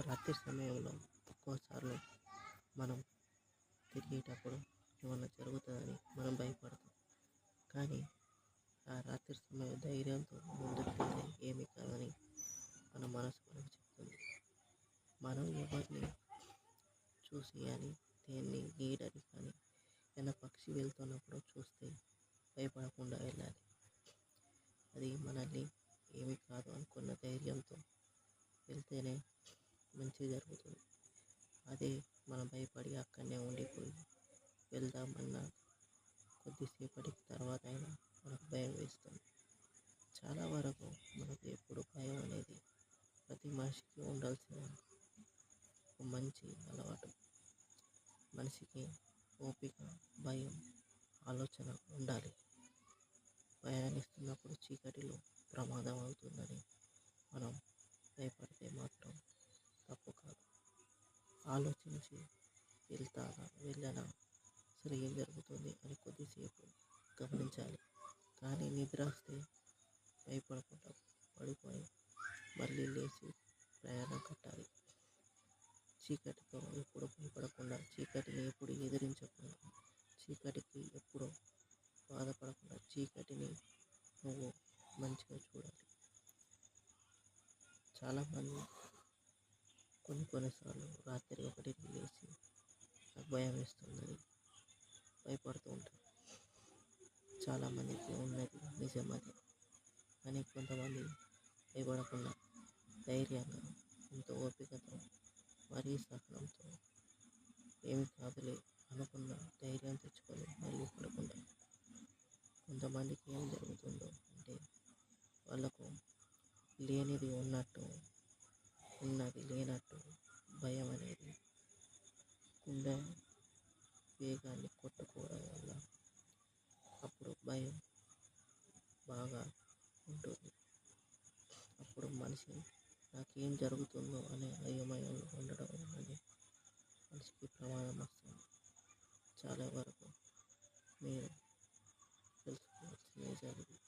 రాత్రి సమయంలో ఎక్కువసార్లు మనం తిరిగేటప్పుడు ఏమన్నా జరుగుతుందని మనం భయపడతాం. కానీ ఆ రాత్రి సమయం ధైర్యంతో ముందుకు వెళ్తే ఏమి కాదని మన మనసు మనకు చెప్తుంది. మనం ఎవరిని చూసి కానీ దేన్ని గీడని కానీ ఏదైనా పక్షి వెళ్తున్నప్పుడు చూస్తే భయపడకుండా వెళ్ళాలి. అది మనల్ని ఏమి కాదు అనుకున్న ధైర్యంతో వెళ్తేనే మంచి జరుగుతుంది. అదే మనం భయపడి అక్కడనే ఉండిపోయి వెళ్దామన్న కొద్దిసేపటికి తర్వాత అయినా మనకు భయం వేస్తుంది. చాలా వరకు మనకు ఎప్పుడు భయం అనేది ప్రతి మనిషికి ఉండాల్సిన ఒక మంచి అలవాటు. మనిషికి ఓపిక భయం ఆలోచన ఉండాలి. ప్రయాణిస్తున్నప్పుడు చీకటిలో ప్రమాదం అవుతుందని మనం భయపడితే మాత్రం ఆలోచించి వెళ్తానా వెళ్ళనా అసలు ఏం జరుగుతుంది అని కొద్దిసేపు గమనించాలి. కానీ నిద్ర వస్తే భయపడకుండా పడిపోయి మళ్ళీ లేచి ప్రయాణం కట్టాలి. చీకటితో ఎప్పుడు భయపడకుండా చీకటిని ఎప్పుడు ఎదిరించకుండా చీకటికి ఎప్పుడు బాధపడకుండా చీకటిని నువ్వు మంచిగా చూడాలి. చాలామంది కొన్ని కొన్నిసార్లు రాత్రి ఒకటికి లేచి నాకు భయం వేస్తుందని భయపడుతూ ఉంటారు చాలామందికి ఉన్నది నిజం అది. కానీ కొంతమంది భయపడకుండా ధైర్యంగా ఎంతో ఓపికతో మరీ సహనంతో ఏమి కాదులే అనుకున్న ధైర్యం తెచ్చుకొని మళ్ళీ పడుకుంటారు కొంతమందికి ఏం జరుగుతుందో అంటే వాళ్ళకు లేనిది ఉన్నట్టు వేగాన్ని కొట్టుకోవడం వల్ల అప్పుడు భయం బాగా ఉంటుంది. అప్పుడు మనిషి నాకేం జరుగుతుందో అనే అయోమయంలో ఉండడం అనేది మనిషికి ప్రమాదం వస్తుంది. చాలా వరకు మీరు తెలుసుకోవాల్సిన జరుగుతుంది.